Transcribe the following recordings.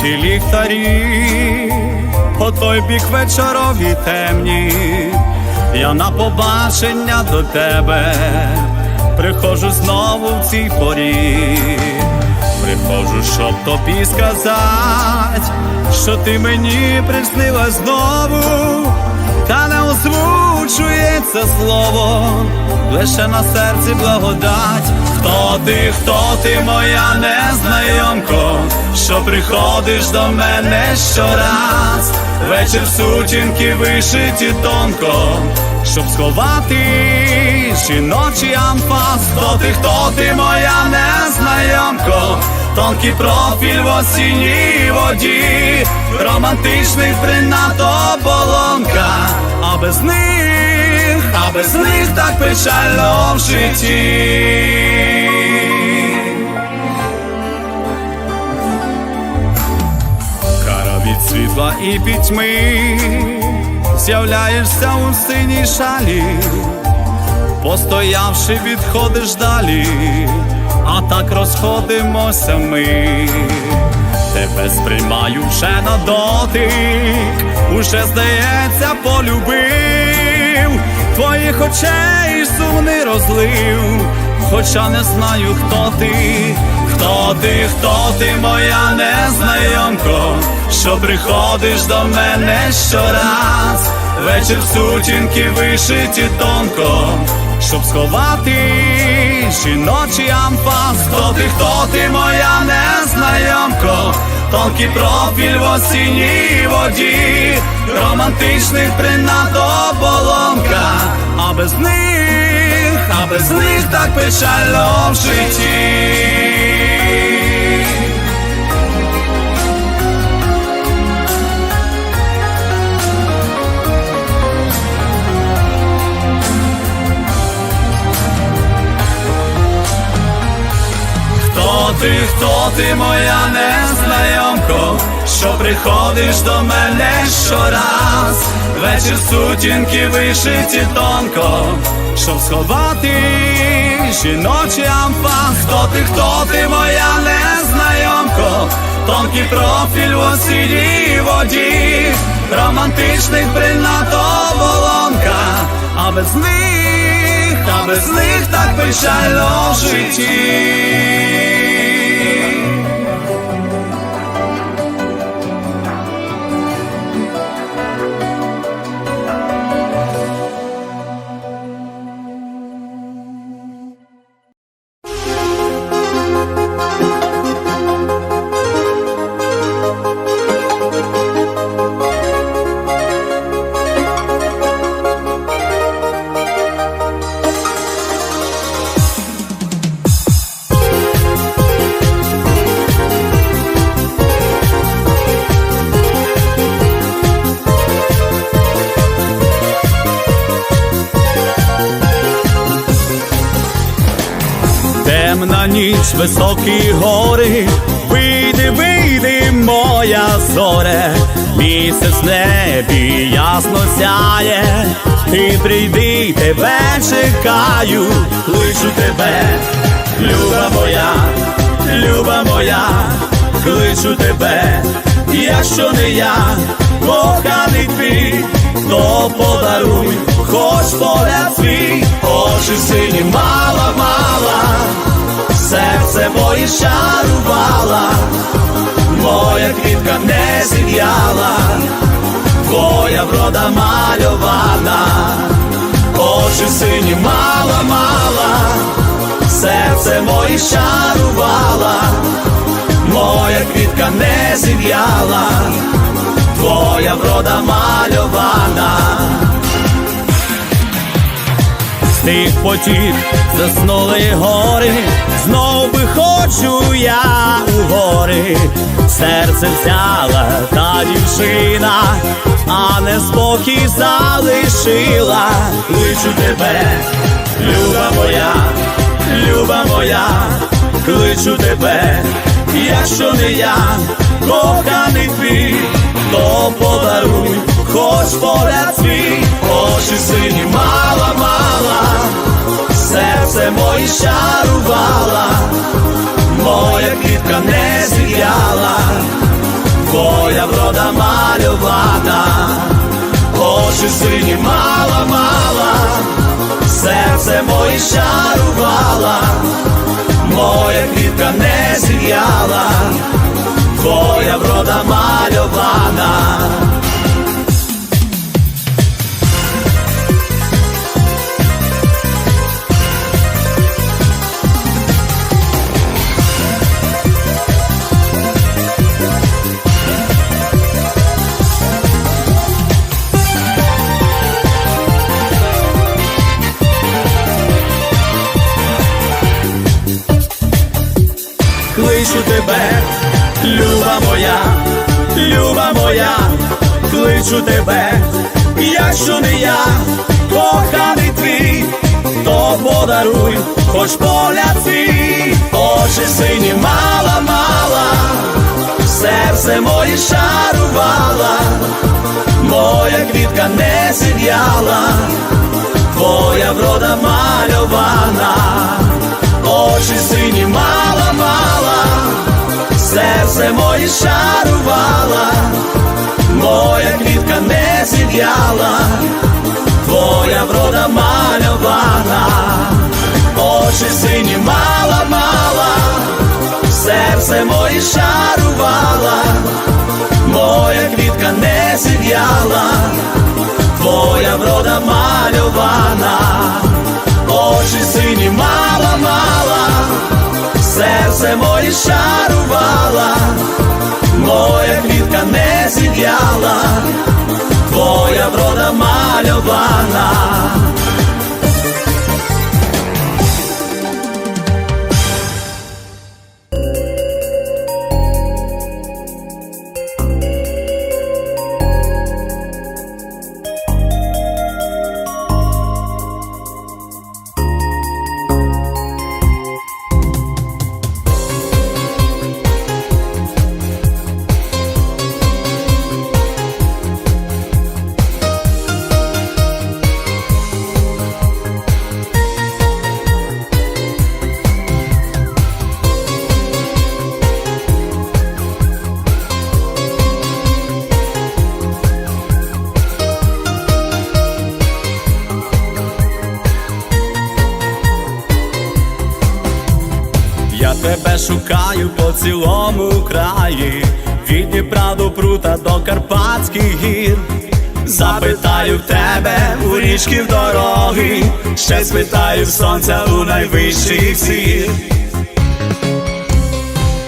ті ліхтарі, по той бік вечорові темні, я на побачення до тебе приходжу знову в цій порі, приходжу, щоб тобі сказать, що ти мені приснила знову, озвучується слово, лише на серці благодать. Хто ти, хто ти, моя незнайомко, що приходиш до мене щораз, вечір сутінки вишиті тонко, щоб сховати жіночий анфас. Хто ти, хто ти, моя незнайомко, тонкий профіль в осінній воді, романтичних принад оболонка, а без них, а без них так печально в житті. Кара від світла і пітьми, з'являєшся у синій шалі, постоявши, відходиш далі, а так розходимося ми. Тебе сприймаю вже на дотик, уже здається, полюбив. Твоїх очей сумний розлив, хоча не знаю, хто ти, хто ти, хто ти, моя незнайомко, що приходиш до мене щораз, вечір сутінки вишиті тонко, щоб сховати жіночий амфас. Хто ти, хто ти, моя незнайомко, тонкий профіль в осінній воді, романтичних принад оболонка, а без них, а без них так печально в житті. Ти, хто ти, моя незнайомко, що приходиш до мене щораз, вечір сутінки вишиті тонко, щоб сховати жіночий амфас. Хто ти, хто ти, моя незнайомко, тонкий профіль в осінній воді, романтичних принад оболонка, а без них, а без них так печально в житті. Ніч, високі гори, вийди, вийди, моя зоре, місяць в небі ясно сяє, ти прийди, тебе чекаю, кличу тебе, люба моя, люба моя, кличу тебе, якщо не я, коханий твій, то подаруй, хоч погляд свій, очі сині мала, мала, серце моє шарувала, моя квітка не зів'яла, твоя врода мальована, очі сині мала, мала, серце моє шарувала, моя квітка не зів'яла, твоя врода мальована. Тих потік заснули гори, знов виходжу я у гори, серце взяла та дівчина, а не спокій залишила, кличу тебе, люба моя, люба моя, кличу тебе, якщо не я, коханий твій, то подаруй, хоч погляд свій, очі сині мала, мала, серце моє шарувала, моя квітка не зів'яла, твоя врода мальована, очі сині мала, мала, серце моє щарувала, моя квітка не зів'яла, твоя врода мальована. Кличу тебе, якщо не я, коханий твій, то подаруй, хоч поля твій, очі сині мала, мала, серце моє шарувала, моя квітка не зів'яла, твоя врода мальована. Очі сині мала, мала, серце моє шарувала, моя квітка не зів'яла, твоя врода мальована, очі сині мала, мала, серце моє шарувала, моя квітка не зів'яла, твоя врода мальована очі сині мала, мала, серце моє шарувала, моя квітка не зів'яла, твоя врода мальована. Тебе шукаю по цілому краї, від Дніпра до прута до Карпатських гір. Запитаю в тебе у річки в дороги, ще спитаю сонця у найвищих сір.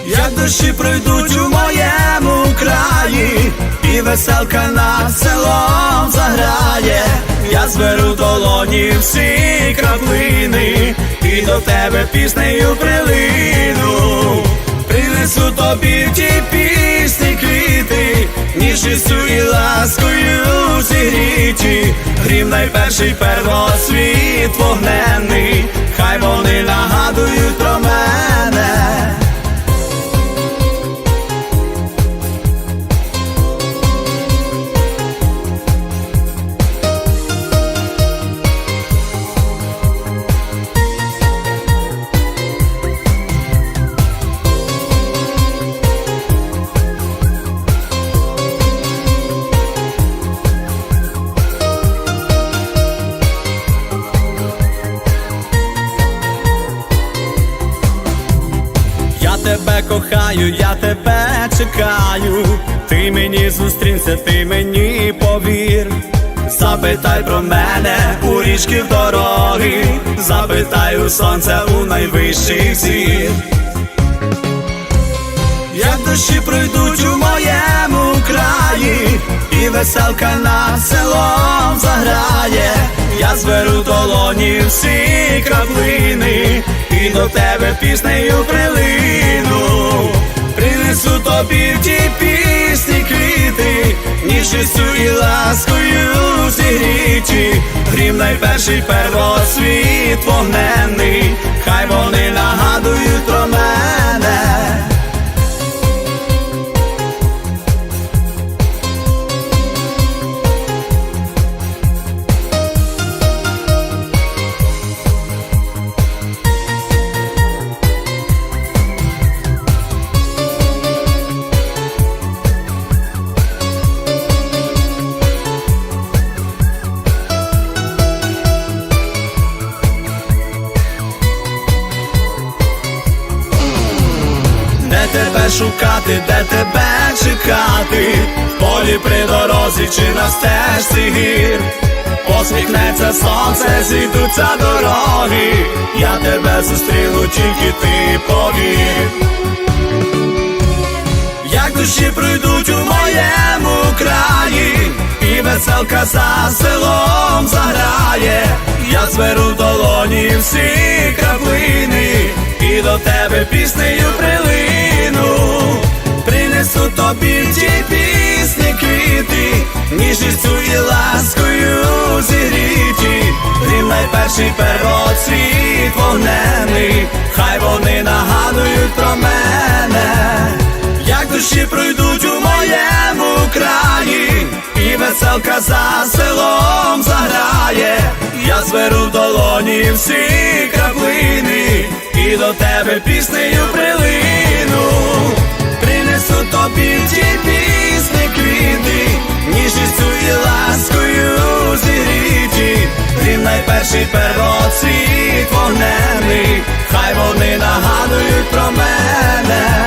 Як дощі пройдуть у моєму краї, і веселка над селом заграє, я зберу долоні всі краплини, і до тебе піснею прилину, принесу тобі ті пісні квіти, ніжністю і ласкою зігріті, грім найперший первосвіт вогненний, хай вони нагадують про мене. Тебе кохаю, я тебе чекаю, ти мені зустрінься, ти мені повір. Запитай про мене у річки в дороги, запитай у сонця у найвищих зір. Як дощі пройдуть у моєму краї, і веселка над селом заграє, я зберу долоні всі краплини, і до тебе піснею прилину, принесу тобі в ті пісні квіти, ніжністю і ласкою зігріті, грім найперший первосвіт вогненний, хай вони нагадують про мене. Знати, де тебе чекати, в полі при дорозі чи на стежці гір. Посміхнеться сонце, зійдуться дороги, я тебе зустріну, тільки ти повір. Як душі пройдуть у моєму краї, і веселка за селом заграє, я зверу долоні всі краплини, до тебе піснею прилину, принесу тобі ті пісні квіти, ніжністю і ласкою зігріті, Грім найперший первоцвіт вогнений, хай вони нагадують про мене. Як душі пройдуть у моєму краї, і веселка за селом заграє, я зверу в долоні всі краплини, і до тебе піснею прилину, принесу тобі ті пісні квіти, ніжністю і ласкою зігріті, Він найперший первоцвіт вогнений, хай вони нагадують про мене.